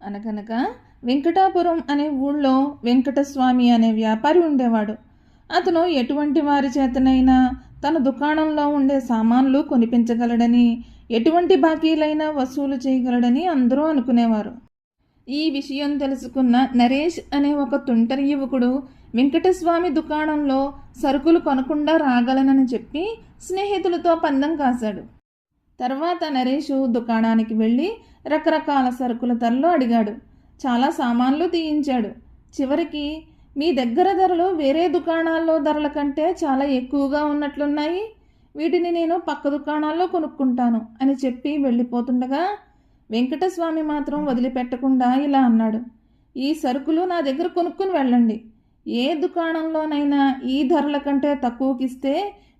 అనగనగా వెంకటాపురం అనే ఊళ్ళో వెంకటస్వామి అనే వ్యాపారి ఉండేవాడు. అతను ఎటువంటి వారి చేతనైనా తన దుకాణంలో ఉండే సామాన్లు కొనిపించగలడని ఎటువంటి బాకీలైనా వసూలు చేయగలడని అందరూ అనుకునేవారు. ఈ విషయం తెలుసుకున్న నరేష్ అనే ఒక తుంటరి యువకుడు వెంకటస్వామి దుకాణంలో సరుకులు కొనకుండా రాగలనని చెప్పి స్నేహితులతో పందెం కాశాడు. తర్వాత నరేషు దుకాణానికి వెళ్ళి రకరకాల సరుకుల ధరలు అడిగాడు. చాలా సామాన్లు తీయించాడు. చివరికి మీ దగ్గర ధరలు వేరే దుకాణాల్లో ధరల కంటే చాలా ఎక్కువగా ఉన్నట్లున్నాయి. వీటిని నేను పక్క దుకాణాల్లో కొనుక్కుంటాను అని చెప్పి వెళ్ళిపోతుండగా వెంకటస్వామి మాత్రం వదిలిపెట్టకుండా ఇలా అన్నాడు. ఈ సరుకులు నా దగ్గర కొనుక్కుని వెళ్ళండి. ఏ దుకాణంలోనైనా ఈ ధరల కంటే తక్కువకిస్తే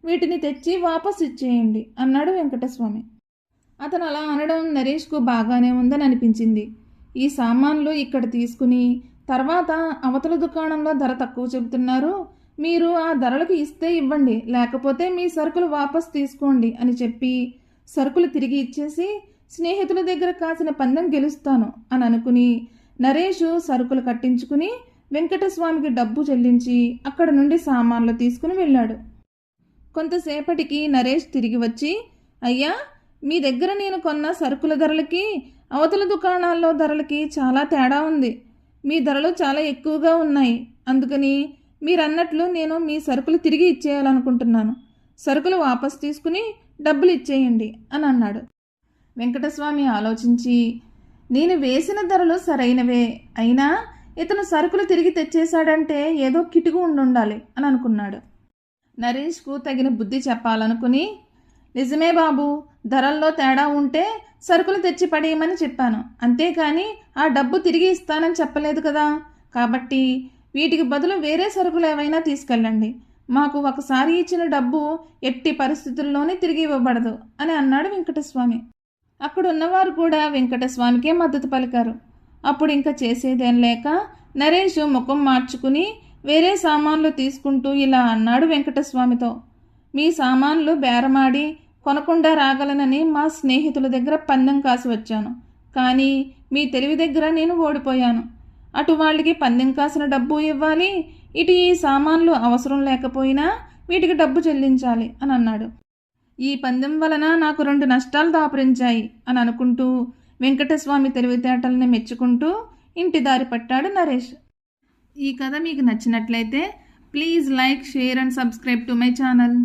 వీటిని తెచ్చి వాపస్ ఇచ్చేయండి అన్నాడు వెంకటస్వామి. అతను అలా అనడం నరేష్కు బాగానే ఉందని అనిపించింది. ఈ సామాన్లు ఇక్కడ తీసుకుని తర్వాత అవతల దుకాణంలో ధర తక్కువ చెబుతున్నారు మీరు ఆ ధరలకు ఇస్తే ఇవ్వండి లేకపోతే మీ సరుకులు వాపస్ తీసుకోండి అని చెప్పి సరుకులు తిరిగి ఇచ్చేసి స్నేహితుల దగ్గర కాసిన పందెం గెలుస్తాను అని అనుకుని నరేషు సరుకులు కట్టించుకుని వెంకటస్వామికి డబ్బు చెల్లించి అక్కడ నుండి సామాన్లు తీసుకుని వెళ్ళాడు. కొంతసేపటికి నరేష్ తిరిగి వచ్చి అయ్యా మీ దగ్గర నేను కొన్న సరుకుల ధరలకి అవతల దుకాణాల్లో ధరలకి చాలా తేడా ఉంది. మీ ధరలు చాలా ఎక్కువగా ఉన్నాయి. అందుకని మీరన్నట్లు నేను మీ సరుకులు తిరిగి ఇచ్చేయాలనుకుంటున్నాను. సరుకులు వాపస్ తీసుకుని డబ్బులు ఇచ్చేయండి అని అన్నాడు. వెంకటస్వామి ఆలోచించి నేను వేసిన ధరలు సరైనవే. అయినా ఇతను సరుకులు తిరిగి తెచ్చేశాడంటే ఏదో కిటుకు ఉండుండాలి అని అనుకున్నాడు. నరేష్కు తగిన బుద్ధి చెప్పాలనుకుని నిజమే బాబు ధరల్లో తేడా ఉంటే సరుకులు తెచ్చి పడేయమని చెప్పాను. అంతేకాని ఆ డబ్బు తిరిగి ఇస్తానని చెప్పలేదు కదా. కాబట్టి వీటికి బదులు వేరే సరుకులు ఏవైనా తీసుకెళ్ళండి. మాకు ఒకసారి ఇచ్చిన డబ్బు ఎట్టి పరిస్థితుల్లోనే తిరిగి ఇవ్వబడదు అని అన్నాడు వెంకటస్వామి. అక్కడ ఉన్నవారు కూడా వెంకటస్వామికే మద్దతు పలికారు. అప్పుడు ఇంకా చేసేదేం లేక నరేష్ ముఖం మార్చుకుని వేరే సామాన్లు తీసుకుంటూ ఇలా అన్నాడు వెంకటస్వామితో. మీ సామాన్లు బేరమాడి కొనకుండా రాగలనని మా స్నేహితుల దగ్గర పందెం కాసి వచ్చాను. కానీ మీ తెలివి దగ్గర నేను ఓడిపోయాను. అటు వాళ్ళకి పందెం కాసిన డబ్బు ఇవ్వాలి ఇటు ఈ సామాన్లు అవసరం లేకపోయినా వీటికి డబ్బు చెల్లించాలి అని అన్నాడు. ఈ పందెం వలన నాకు రెండు నష్టాలు దాపురించాయి అని అనుకుంటూ వెంకటస్వామి తెలివితేటల్ని మెచ్చుకుంటూ ఇంటి దారి పట్టాడు నరేష్. ఈ కథ మీకు నచ్చినట్లయితే please like share and subscribe to my channel.